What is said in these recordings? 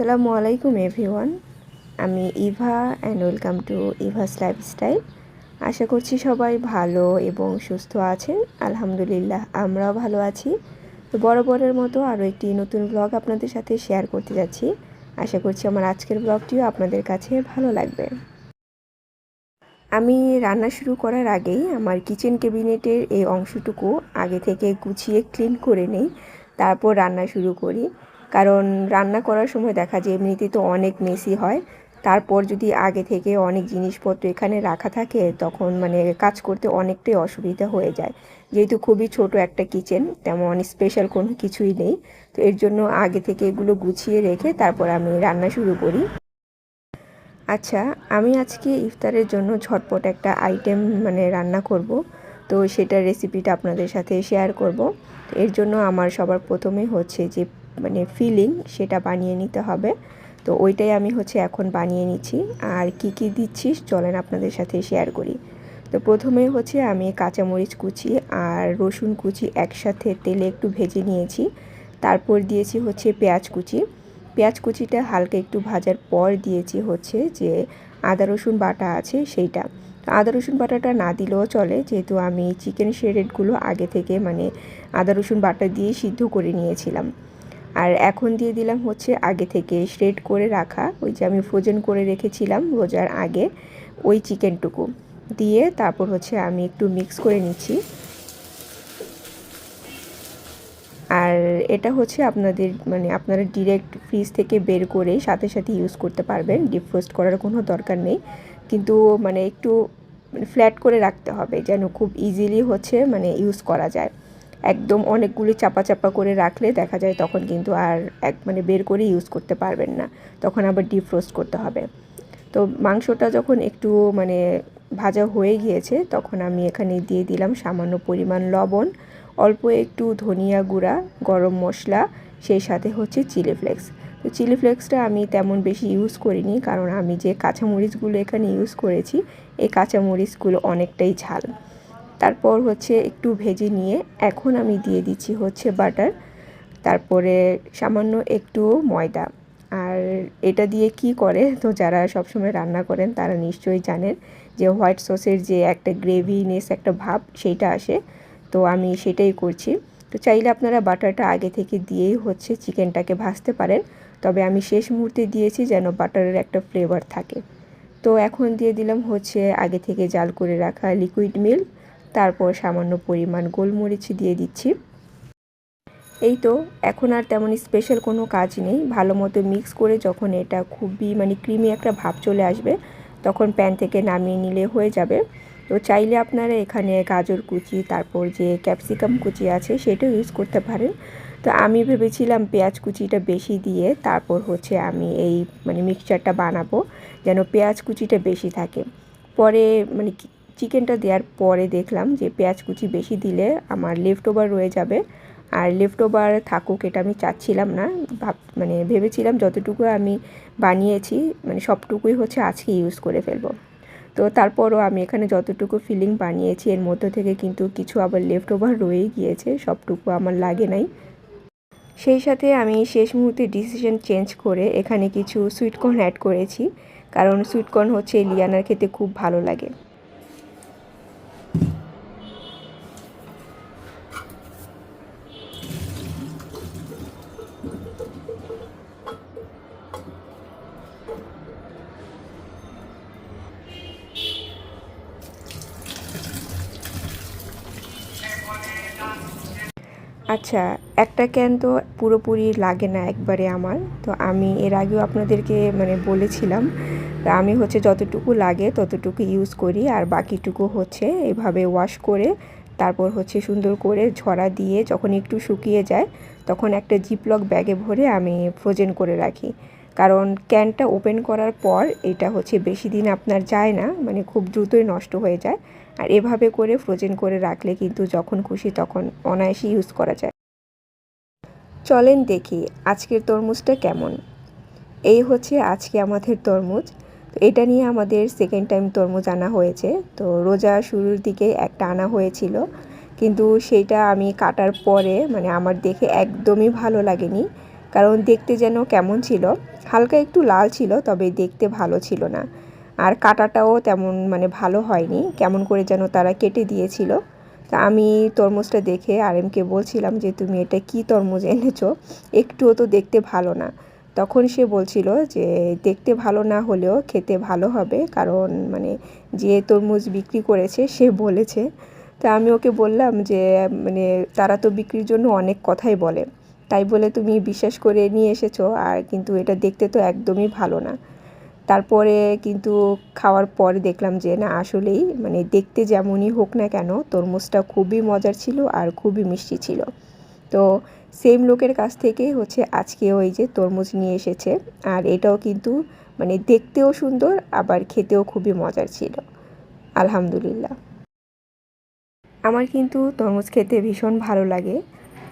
আসসালামু আলাইকুম, এভরিওয়ান। আমি Eva and welcome to Eva's lifestyle আশা করছি সবাই ভালো এবং সুস্থ আছেন। আলহামদুলিল্লাহ, আমরাও ভালো আছি। তো বরাবরের মতো আরও একটি নতুন ব্লগ আপনাদের সাথে শেয়ার করতে যাচ্ছি। আশা করছি আমার আজকের ব্লগটিও আপনাদের কাছে ভালো লাগবে। আমি রান্না শুরু করার আগেই আমার কিচেন ক্যাবিনেটের এই অংশটুকু আগে থেকে গুছিয়ে ক্লিন করে নেই। তারপর রান্না শুরু করি। কারণ রান্না করার সময় দেখা যায় এমনিতেই তো অনেক মেসি হয়। তারপর যদি আগে থেকে অনেক জিনিসপত্র এখানে রাখা থাকে, তখন মানে কাজ করতে অনেকটাই অসুবিধা হয়ে যায়। যেহেতু খুবই ছোট একটা কিচেন তেমন স্পেশাল কোনো কিছুই নেই। তো এর জন্য আগে থেকে এগুলো গুছিয়ে রেখে তারপর আমি রান্না শুরু করি। আচ্ছা আমি আজকে ইফতারের জন্য ঝটপট একটা আইটেম মানে রান্না করব। তো সেটার রেসিপিটা আপনাদের সাথে শেয়ার করব। এর জন্য আমার সবার প্রথমে হচ্ছে যে মানে ফিলিং সেটা বানিয়ে নিতে হবে। তো ওইটাই আমি হচ্ছে এখন বানিয়ে নিচ্ছি। আর কি কি দিচ্ছিস চলেন আপনাদের সাথে শেয়ার করি। তো প্রথমে হচ্ছে আমি কাঁচামরিচ কুচি আর রসুন কুচি একসাথে তেলে একটু ভেজে নিয়েছি। তারপর দিয়েছি হচ্ছে পেঁয়াজ কুচি। পেঁয়াজ কুচিটা হালকা একটু ভাজার পর দিয়েছি হচ্ছে যে আদা, রসুন বাটা আছে সেইটা। তো আদা, রসুন বাটাটা না দিলেও চলে, যেহেতু আমি চিকেন শেডেডগুলো আগে থেকে মানে আদা, রসুন বাটা দিয়ে সিদ্ধ করে নিয়েছিলাম। আর এখন দিয়ে দিলাম হচ্ছে আগে থেকে শ্রেড করে রাখা। ওই যে আমি ফ্রোজেন করে রেখেছিলাম রোজার আগে ওই চিকেনটুকু দিয়ে তারপর হচ্ছে আমি একটু মিক্স করে নিচ্ছি। আর এটা হচ্ছে আপনাদের মানে আপনারা ডিরেক্ট ফ্রিজ থেকে বের করে সাথে সাথে ইউজ করতে পারবেন। ডিফ্রোস্ট করার কোনো দরকার নেই। কিন্তু মানে একটু ফ্ল্যাট করে রাখতে হবে যেন খুব ইজিলি হচ্ছে মানে ইউজ করা যায়। একদম অনেকগুলি চাপা চাপা করে রাখলে দেখা যায় তখন কিন্তু আর এক মানে বের করে ইউজ করতে পারবেন না। তখন আবার ডিফ্রোস্ট করতে হবে। তো মাংসটা যখন একটু মানে ভাজা হয়ে গিয়েছে, তখন আমি এখানে দিয়ে দিলাম সামান্য পরিমাণ লবণ, অল্প একটু ধনিয়া গুঁড়া, গরম মশলা, সেই সাথে হচ্ছে চিলি ফ্লেক্স তো চিলি ফ্লেক্সটা আমি তেমন বেশি ইউজ করিনি, কারণ আমি যে কাঁচামরিচগুলো এখানে ইউজ করেছি, এই কাঁচামরিচগুলো অনেকটাই ঝাল। তারপর হচ্ছে একটু ভেজে নিয়ে এখন আমি দিয়ে দিচ্ছি হচ্ছে বাটার, তারপরে সামান্য একটু ময়দা। আর এটা দিয়ে কি করে, তো যারা সবসময় রান্না করেন তারা নিশ্চয়ই জানেন যে হোয়াইট সসের যে একটা গ্রেভিনেস, একটা ভাব সেইটা আসে। তো আমি সেটাই করছি। তো চাইলে আপনারা বাটারটা আগে থেকে দিয়েই হচ্ছে চিকেনটাকে ভাজতে পারেন। তবে আমি শেষ মুহূর্তে দিয়েছি যেন বাটারের একটা ফ্লেভার থাকে। তো এখন দিয়ে দিলাম হচ্ছে আগে থেকে জাল করে রাখা লিকুইড মিল্ক তারপর সামান্য পরিমাণ গোলমরিচ দিয়ে দিচ্ছি। এই তো, এখন আর তেমন স্পেশাল কোনো কাজ নেই। ভালো মতো মিক্স করে যখন এটা খুবই মানে ক্রিমি একটা ভাব চলে আসবে, তখন প্যান থেকে নামিয়ে নিলে হয়ে যাবে। তো চাইলে আপনারা এখানে গাজর কুচি, তারপর যে ক্যাপসিকাম কুচি আছে সেটাও ইউজ করতে পারেন। তো আমি ভেবেছিলাম পেঁয়াজ কুচিটা বেশি দিয়ে তারপর হচ্ছে আমি এই মানে মিক্সচারটা বানাবো, যেন পেঁয়াজ কুচিটা বেশি থাকে। পরে মানে চিকেনটা দেওয়ার পরে দেখলাম যে পেঁয়াজ কুচি বেশি দিলে আমার লেফট ওভার রয়ে যাবে। আর লেফট ওভার থাকুক এটা আমি চাচ্ছিলাম না। ভাব মানে ভেবেছিলাম যতটুকু আমি বানিয়েছি মানে সবটুকুই হচ্ছে আজকে ইউজ করে ফেলব। তো তারপরও আমি এখানে যতটুকু ফিলিং বানিয়েছি, এর মধ্য থেকে কিন্তু কিছু আবার লেফট ওভার রয়েই গিয়েছে, সবটুকু আমার লাগে নাই। সেই সাথে আমি শেষ মুহূর্তে ডিসিশন চেঞ্জ করে এখানে কিছু সুইটকর্ন অ্যাড করেছি। কারণ সুইটকর্ন হচ্ছে লিয়ানার খেতে খুব ভালো লাগে। আচ্ছা একটা ক্যান তো পুরোপুরি লাগে না একবারে আমার। তো আমি এর আগেও আপনাদেরকে মানে বলেছিলাম, তা আমি হচ্ছে যতটুকু লাগে ততটুকু ইউজ করি, আর বাকিটুকু হচ্ছে এভাবে ওয়াশ করে, তারপর হচ্ছে সুন্দর করে ঝরা দিয়ে যখন একটু শুকিয়ে যায়, তখন একটা জিপলক ব্যাগে ভরে আমি ফ্রোজেন করে রাখি। কারণ ক্যানটা ওপেন করার পর এটা হচ্ছে বেশি দিন আপনার যায় না মানে খুব দ্রুতই নষ্ট হয়ে যায়। আর এভাবে করে ফ্রোজেন করে রাখলে কিন্তু যখন খুশি তখন অনায়াসে ইউজ করা যায়। চলেন দেখি আজকের তরমুজটা কেমন। এই হচ্ছে আজকে আমাদের তরমুজ। তো এটা নিয়ে আমাদের সেকেন্ড টাইম তরমুজ আনা হয়েছে। তো রোজা শুরুর দিকে একটা আনা হয়েছিল। কিন্তু সেইটা আমি কাটার পরে মানে আমার দেখে একদমই ভালো লাগেনি। কারণ দেখতে যেন কেমন ছিল। হালকা একটু লাল ছিল, তবে দেখতে ভালো ছিল না। আর কাটাটাও তেমন মানে ভালো হয়নি। কেমন করে যেন তারা কেটে দিয়েছিল। তা আমি তরমুজটা দেখে আর এমকে বলছিলাম যে, তুমি এটা কি তরমুজ এনেছো? একটুও তো দেখতে ভালো না। তখন সে বলছিল যে, দেখতে ভালো না হলেও খেতে ভালো হবে। কারণ মানে যে তরমুজ বিক্রি করেছে, সে বলেছে। তা আমি ওকে বললাম যে মানে তারা তো বিক্রির জন্য অনেক কথাই বলে। তাই বলে তুমি বিশ্বাস করে নিয়ে এসেছ, আর কিন্তু এটা দেখতে তো একদমই ভালো না। তারপরে কিন্তু খাওয়ার পরে দেখলাম যে, না, আসলেই মানে দেখতে যেমনই হোক না কেন, তরমুজটা খুবই মজার ছিল আর খুবই মিষ্টি ছিল। তো সেম লোকের কাছ থেকেই হচ্ছে আজকে ওই যে তরমুজ নিয়ে এসেছে। আর এটাও কিন্তু মানে দেখতেও সুন্দর, আবার খেতেও খুবই মজার ছিল। আলহামদুলিল্লাহ। আমার কিন্তু তরমুজ খেতে ভীষণ ভালো লাগে।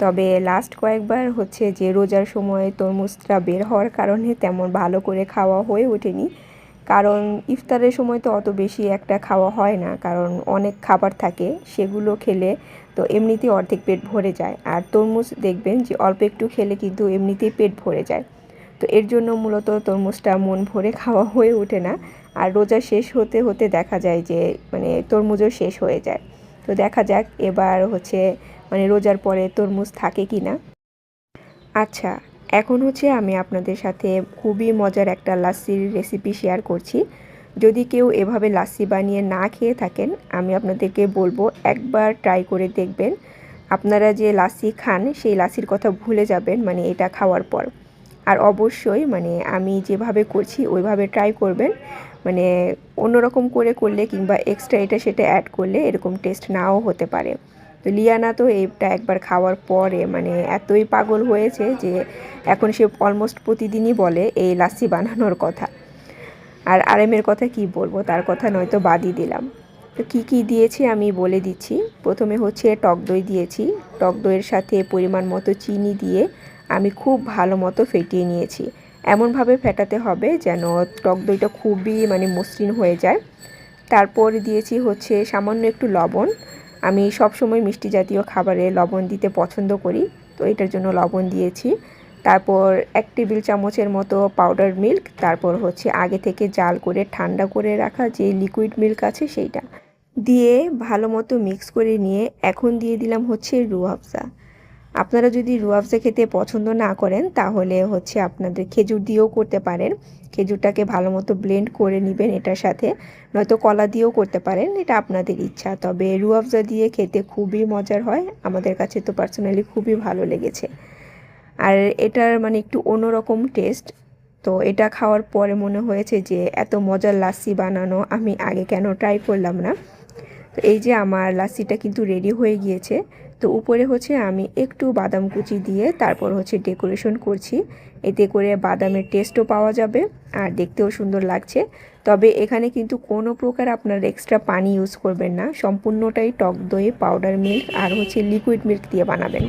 তবে লাস্ট কয়েকবার হচ্ছে যে রোজার সময় তরমুজটা বের হওয়ার কারণে তেমন ভালো করে খাওয়া হয়ে ওঠেনি। কারণ ইফতারের সময় তো অত বেশি একটা খাওয়া হয় না, কারণ অনেক খাবার থাকে, সেগুলো খেলে তো এমনিতেই অর্ধেক পেট ভরে যায়। আর তরমুজ দেখবেন যে অল্প একটু খেলে কিন্তু এমনিতেই পেট ভরে যায়। তো এর জন্য মূলত তরমুজটা মন ভরে খাওয়া হয়ে ওঠে না। আর রোজা শেষ হতে হতে দেখা যায় যে মানে তরমুজও শেষ হয়ে যায়। তো দেখা যাক, এবার হচ্ছে মানে রোজার পরে তরমুজ থাকে কি না? আচ্ছা এখন হচ্ছে আমি আপনাদের সাথে খুবই মজার একটা লাস্সির রেসিপি শেয়ার করছি। যদি কেউ এভাবে লাস্সি বানিয়ে না খেয়ে থাকেন, আমি আপনাদেরকে বলব একবার ট্রাই করে দেখবেন। আপনারা যে লাস্সি খান, সেই লাস্সির কথা ভুলে যাবেন মানে এটা খাওয়ার পর। আর অবশ্যই মানে আমি যেভাবে করছি, ওইভাবে ট্রাই করবেন। মানে অন্যরকম করে করলে কিংবা এক্সট্রা এটা সেটা অ্যাড করলে এরকম টেস্ট নাও হতে পারে। তো লিয়ানা তো এইটা একবার খাওয়ার পরে মানে এতই পাগল হয়েছে যে এখন সে অলমোস্ট প্রতিদিনই বলে এই লাস্সি বানানোর কথা। আর আরেমের কথা কি বলব? তার কথা নয়তো বাদই দিলাম। তো কী কী দিয়েছি আমি বলে দিচ্ছি। প্রথমে হচ্ছে টক দই দিয়েছি। টক দইয়ের সাথে পরিমাণ মতো চিনি দিয়ে আমি খুব ভালো মতো ফেটিয়ে নিয়েছি। এমনভাবে ফেটাতে হবে যেন টক দইটা খুবই মানে মসৃণ হয়ে যায়। তারপর দিয়েছি হচ্ছে সামান্য একটু লবণ। আমি সব সময় মিষ্টি জাতীয় খাবারে লবণ দিতে পছন্দ করি, তো এটার জন্য লবণ দিয়েছি। তারপর এক টেবিল চামচের মতো পাউডার মিল্ক তারপর হচ্ছে আগে থেকে জাল করে ঠান্ডা করে রাখা যে লিকুইড মিল্ক আছে সেইটা। দিয়ে ভালো মতো মিক্স করে নিয়ে এখন দিয়ে দিলাম হচ্ছে রুয়াবজা আপনারা যদি রুয়াবজা খেতে পছন্দ না করেন, তাহলে হচ্ছে আপনাদের খেজুর দিয়েও করতে পারেন। খেজুরটাকে ভালো মতো ব্লেন্ড করে নেবেন এটার সাথে। নয়তো কলা দিয়েও করতে পারেন, এটা আপনাদের ইচ্ছা। তবে রুয়াবজা দিয়ে খেতে খুবই মজার হয়। আমাদের কাছে তো পার্সোনালি খুবই ভালো লেগেছে। আর এটার মানে একটু অন্যরকম টেস্ট তো এটা খাওয়ার পরে মনে হয়েছে যে, এত মজার লাস্সি বানানো আমি আগে কেন ট্রাই করলাম না। তো এই যে আমার লাস্সিটা কিন্তু রেডি হয়ে গিয়েছে। তো উপরে হচ্ছে আমি একটু বাদাম কুচি দিয়ে তারপর হচ্ছে ডেকোরেশন করছি। এতে করে বাদামের টেস্টও পাওয়া যাবে আর দেখতেও সুন্দর লাগছে। তবে এখানে কিন্তু কোনো প্রকার আপনার এক্সট্রা পানি ইউজ করবেন না। সম্পূর্ণটাই টক দই পাউডার মিল্ক আর হচ্ছে লিকুইড মিল্ক দিয়ে বানাবেন।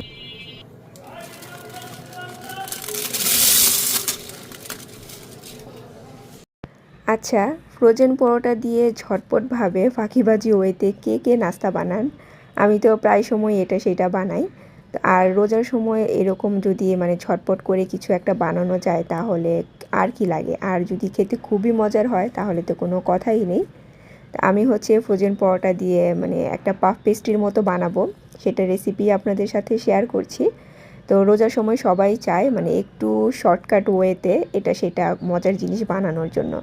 আচ্ছা ফ্রোজেন পরোটা দিয়ে ঝটপটভাবে ফাঁকিবাজি ওয়েতে কে কে নাস্তা বানান? আমি তো প্রায় সময় এটা সেটা বানাই। আর রোজার সময় এরকম যদি মানে ঝটপট করে কিছু একটা বানানো যায় তাহলে আর কি লাগে? আর যদি খেতে খুবই মজার হয় তাহলে তো কোনো কথাই নেই। আমি হচ্ছে ফ্রোজেন পরোটা দিয়ে মানে একটা পাফ পেস্ট্রির মতো বানাবো। সেটা রেসিপি আপনাদের সাথে শেয়ার করছি। তো রোজার সময় সবাই চায় মানে একটু শর্টকাট ওয়েতে এটা সেটা মজার জিনিস বানানোর জন্য।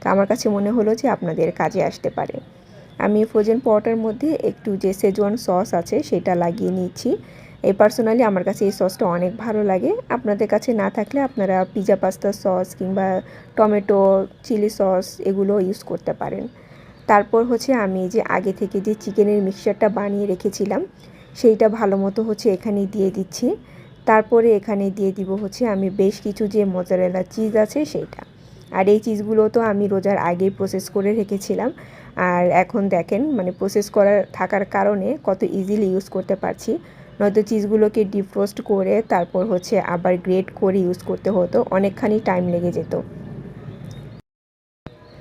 তো আমার কাছে মনে হলো যে আপনাদের কাজে আসতে পারে। আমি ফ্রোজেন পরোটার মধ্যে একটু যে সেজওয়ান সস আছে, সেটা লাগিয়ে নিচ্ছি। এই পার্সোনালি আমার কাছে এই সসটা অনেক ভালো লাগে। আপনাদের কাছে না থাকলে আপনারা পিজা পাস্তা সস কিংবা টমেটো চিলি সস এগুলো ইউজ করতে পারেন। তারপর হচ্ছে আমি যে আগে থেকে যে চিকেনের মিক্সচারটা বানিয়ে রেখেছিলাম, সেইটা ভালো মতো হচ্ছে এখানে দিয়ে দিচ্ছি। তারপরে এখানে দিয়ে দিব হচ্ছে আমি বেশ কিছু যে মজারেলা চিজ আছে সেইটা আর এই চিজগুলো তো আমি রোজার আগেই প্রসেস করে রেখেছিলাম। আর এখন দেখেন মানে প্রসেস করা, থাকার কারণে কত ইজিলি ইউজ করতে পারছি। নয়তো চিজগুলোকে ডিফ্রোস্ট করে তারপর হচ্ছে আবার গ্রেট করে ইউজ করতে হতো, অনেকখানি টাইম লেগে যেত।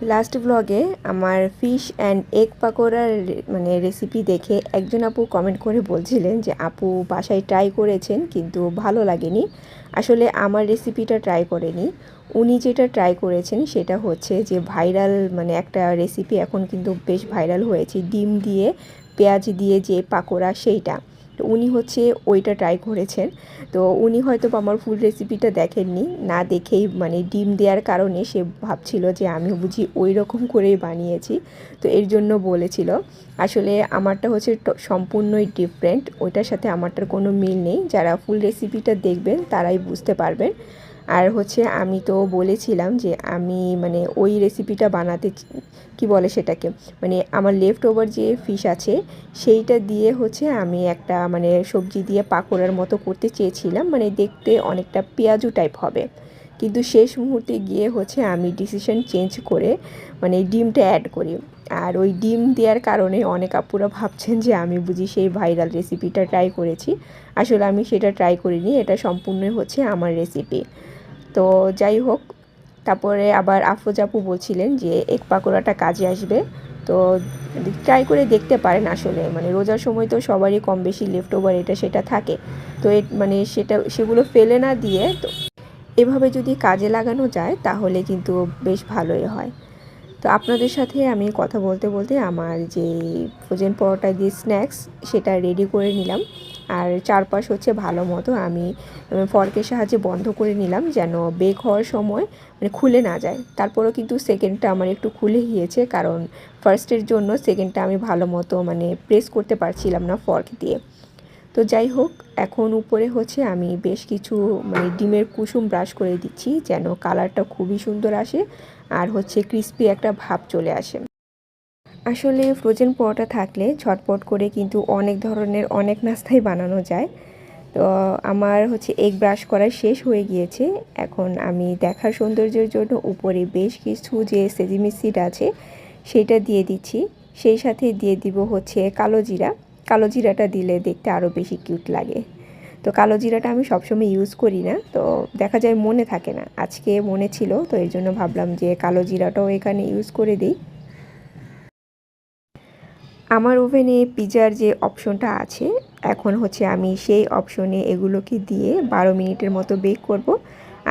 লাস্ট ব্লগে আমার ফিশ অ্যান্ড এগ পাকোড়ার মানে রেসিপি দেখে একজন আপু কমেন্ট করে বলছিলেন যে, আপু বাসায় ট্রাই করেছেন, কিন্তু ভালো লাগেনি। আসলে আমার রেসিপিটা ট্রাই করেনি। উনি যেটা ট্রাই করেছেন সেটা হচ্ছে যে ভাইরাল মানে একটা রেসিপি এখন কিন্তু বেশ ভাইরাল হয়েছে। ডিম দিয়ে, পেঁয়াজ দিয়ে যে পাকোড়া সেইটা। তো উনি হচ্ছে ওইটা ট্রাই করেছেন। তো উনি হয়তো আমার ফুল রেসিপিটা দেখেননি। না দেখেই মানে ডিম দেওয়ার কারণে সে ভাবছিল যে আমি বুঝি ওই রকম করেই বানিয়েছি। তো এর জন্য বলেছিল। আসলে আমারটা হচ্ছে সম্পূর্ণই ডিফারেন্ট ওইটার সাথে আমারটার কোনো মিল নেই। যারা ফুল রেসিপিটা দেখবেন তারাই বুঝতে পারবেন। আর হচ্ছে আমি তো বলেছিলাম যে আমি মানে ওই রেসিপিটা বানাতে কি বলে সেটাকে? মানে আমার লেফট ওভার যে ফিশ আছে, সেইটা দিয়ে হচ্ছে আমি একটা মানে সবজি দিয়ে পাকোড়ার মতো করতে চেয়েছিলাম। মানে দেখতে অনেকটা পেঁয়াজু টাইপ হবে। কিন্তু শেষ মুহূর্তে গিয়ে হচ্ছে আমি ডিসিশন চেঞ্জ করে মানে ডিমটা অ্যাড করি। আর ওই ডিম দেওয়ার কারণে অনেক আপুরা ভাবছেন যে আমি বুঝি সেই ভাইরাল রেসিপিটা ট্রাই করেছি। আসলে আমি সেটা ট্রাই করিনি, এটা সম্পূর্ণই হচ্ছে আমার রেসিপি তো যাই হোক, তারপরে আবার আফরোজ আপু বলছিলেন যে এক পাকোড়াটা কাজে আসবে। তো ট্রাই করে দেখতে পারেন আসলে মানে রোজার সময় তো সবারই কম বেশি লেফট ওভার এটা সেটা থাকে। তো মানে সেটা, সেগুলো ফেলে না দিয়ে তো এভাবে যদি কাজে লাগানো যায় তাহলে কিন্তু বেশ ভালোই হয়। তো আপনাদের সাথে আমি কথা বলতে বলতে আমার যে ফ্রোজেন পরোটা দিয়ে স্ন্যাক্স সেটা রেডি করে নিলাম। আর চারপাশ হচ্ছে ভালো মতো। আমি ফর্কের সাহায্যে বন্ধ করে নিলাম যেন বেক হওয়ার সময় মানে খুলে না যায়। তারপরেও কিন্তু সেকেন্ডটা আমার একটু খুলে গিয়েছে কারণ ফার্স্টের জন্য সেকেন্ডটা আমি ভালো মতো মানে প্রেস করতে পারছিলাম না ফর্ক দিয়ে। তো যাই হোক, এখন উপরে হচ্ছে আমি বেশ কিছু মানে ডিমের কুসুম ব্রাশ করে দিচ্ছি যেন কালারটা খুবই সুন্দর আসে আর হচ্ছে ক্রিস্পি একটা ভাব চলে আসে। আসলে ফ্রোজেন পরোটা থাকলে ঝটপট করে কিন্তু অনেক ধরনের অনেক নাস্তাই বানানো যায়। তো আমার হচ্ছে এগ ব্রাশ করা শেষ হয়ে গিয়েছে। এখন আমি দেখার সৌন্দর্যের জন্য উপরে বেশ কিছু যে সেজিমি সিড আছে, সেটা দিয়ে দিচ্ছি। সেই সাথে দিয়ে দিব হচ্ছে কালো জিরা। কালো জিরাটা দিলে দেখতে আরও বেশি কিউট লাগে। তো কালো জিরাটা আমি সবসময় ইউজ করি না। তো দেখা যায় মনে থাকে না। আজকে মনে ছিল, তো এই জন্য ভাবলাম যে কালো জিরাটাও এখানে ইউজ করে দিই। আমার ওভেনে পিজার যে অপশনটা আছে, এখন হচ্ছে আমি সেই অপশনে এগুলোকে দিয়ে বারো মিনিটের মতো বেক করব।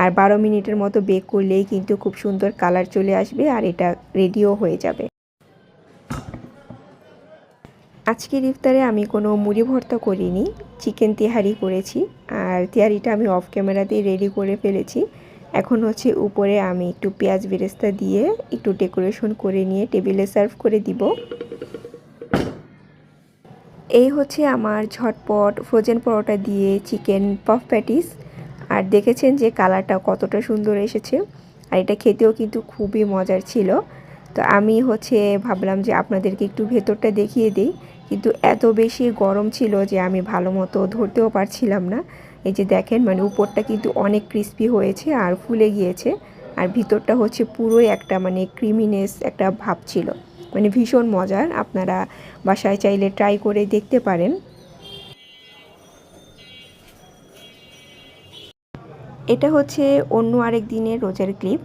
আর বারো মিনিটের মতো বেক করলেই কিন্তু খুব সুন্দর কালার চলে আসবে আর এটা রেডিও হয়ে যাবে। আজকের ইফতারে আমি কোনো মুড়ি ভর্তা করিনি, চিকেন তেহারি করেছি। আর তেহারিটা আমি অফ ক্যামেরাতেই রেডি করে ফেলেছি। এখন হচ্ছে উপরে আমি একটু পেঁয়াজ বেরেস্তা দিয়ে একটু ডেকোরেশন করে নিয়ে টেবিলে সার্ভ করে দিব। এই হচ্ছে আমার ঝটপট ফ্রোজেন পরোটা দিয়ে চিকেন পফ প্যাটিস আর দেখেছেন যে কালারটা কতটা সুন্দর এসেছে। আর এটা খেতেও কিন্তু খুবই মজার ছিল। তো আমি হচ্ছে ভাবলাম যে আপনাদেরকে একটু ভেতরটা দেখিয়ে দিই। কিন্তু এত বেশি গরম ছিল যে আমি ভালো মতো ধরতেও পারছিলাম না। এই যে দেখেন মানে উপরটা কিন্তু অনেক ক্রিস্পি হয়েছে আর ফুলে গিয়েছে। আর ভিতরটা হচ্ছে পুরোই একটা মানে ক্রিমিনেস একটা ভাব ছিল। মানে ভীষণ মজার, আপনারা বাসায় চাইলে ট্রাই করে দেখতে পারেন। এটা হচ্ছে অন্য আরেক দিনের রোজার ক্লিপ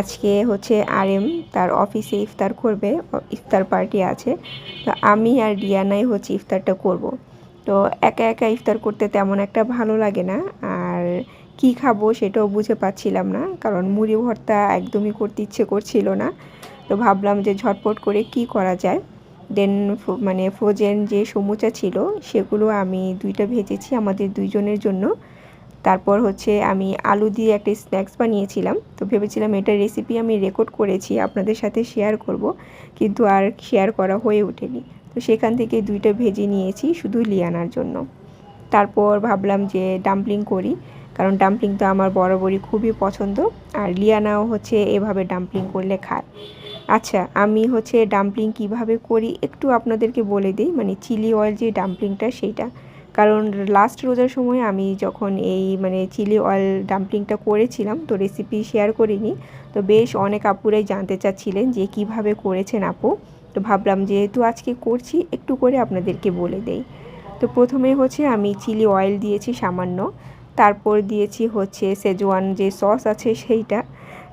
আজকে হচ্ছে আর এম তার অফিসে ইফতার করবে, ইফতার পার্টি আছে। তো আমি আর ডিয়ানাই হচ্ছে ইফতারটা করব। তো একা একা ইফতার করতে তেমন একটা ভালো লাগে না। আর কি খাব সেটাও বুঝে পাচ্ছিলাম না, কারণ মুড়ি ভর্তা একদমই করতে ইচ্ছে করছিল না। তো ভাবলাম যে ঝটপট করে কি করা যায়। দেন মানে ফ্রোজেন যে সমুচা ছিল, সেগুলো আমি দুইটা ভেজেছি আমাদের দুইজনের জন্য। তারপর হচ্ছে আমি আলু দিয়ে একটা স্ন্যাক্স বানিয়েছিলাম। তো ভেবেছিলাম এটা রেসিপি আমি রেকর্ড করেছি, আপনাদের সাথে শেয়ার করব, কিন্তু আর শেয়ার করা হয়ে ওঠেনি। তো সেখান থেকে দুইটা ভেজে নিয়েছি শুধু লিয়ানার জন্য। তারপর ভাবলাম যে ডাম্পলিং করি, কারণ ডাম্পলিং তো আমার বরাবরই খুবই পছন্দ। আর লিয়ানাও হচ্ছে এভাবে ডাম্পলিং করলে খায়। আচ্ছা আমি হচ্ছে ডাম্পলিং কীভাবে করি একটু আপনাদেরকে বলে দিই। মানে চিলি অয়েল যে ডাম্পলিংটা সেইটা। কারণ লাস্ট রোজার সময় আমি যখন এই মানে চিলি অয়েল ডাম্পলিংটা করেছিলাম, তো রেসিপি শেয়ার করিনি। তো বেশ অনেক আপুরাই জানতে চাচ্ছিলেন যে কীভাবে করেছেন আপু। তো ভাবলাম যেহেতু আজকে করছি, একটু করে আপনাদেরকে বলে দেই। তো প্রথমে হচ্ছে আমি চিলি অয়েল দিয়েছি সামান্য। তারপর দিয়েছি হচ্ছে সেজওয়ান যে সস আছে সেইটা।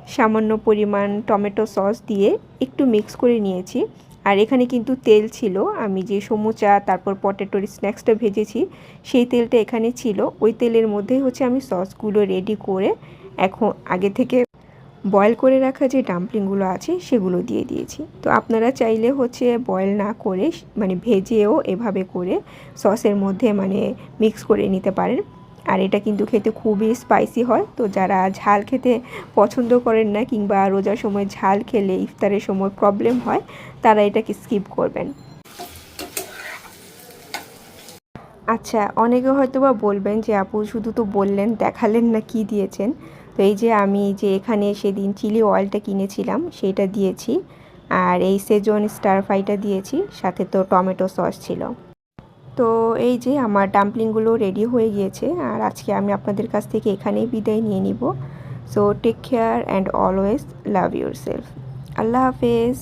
সামান্য পরিমাণ টমেটো সস দিয়ে একটু মিক্স করে নিয়েছি। আর এখানে কিন্তু তেল ছিল। আমি যে সমুচা, তারপর পটেটোর স্ন্যাক্সটা ভেজেছি, সেই তেলটা এখানে ছিল। ওই তেলের মধ্যেই হচ্ছে আমি সসগুলো রেডি করে এখন আগে থেকে বয়েল করে রাখা যে ডাম্পলিংগুলো আছে, সেগুলো দিয়ে দিয়েছি। তো আপনারা চাইলে হচ্ছে বয়েল না করে মানে ভেজেও এভাবে করে সসের মধ্যে মানে মিক্স করে নিতে পারেন। আর এটা কিন্তু খেতে খুবই স্পাইসি হয়। তো যারা ঝাল খেতে পছন্দ করেন না কিংবা রোজার সময় ঝাল খেলে ইফতারের সময় প্রবলেম হয়, তারা এটাকে স্কিপ করবেন। আচ্ছা অনেকে হয়তো বা বলবেন যে, আপু, শুধু তো বললেন, দেখালেন না কি দিয়েছেন? তো এই যে আমি যে এখানে সেদিন চিলি অয়েলটা কিনেছিলাম, সেটা দিয়েছি। আর এই সেজন স্টার ফ্রাইটা দিয়েছি, সাথে তো টমেটো সস ছিল। তো এই যে আমার ডাম্পলিংগুলো রেডি হয়ে গিয়েছে, আর আজকে আমি আপনাদের কাছ থেকে এখানেই বিদায় নিয়ে নিব। So take care and always love your self আল্লাহ হাফেজ।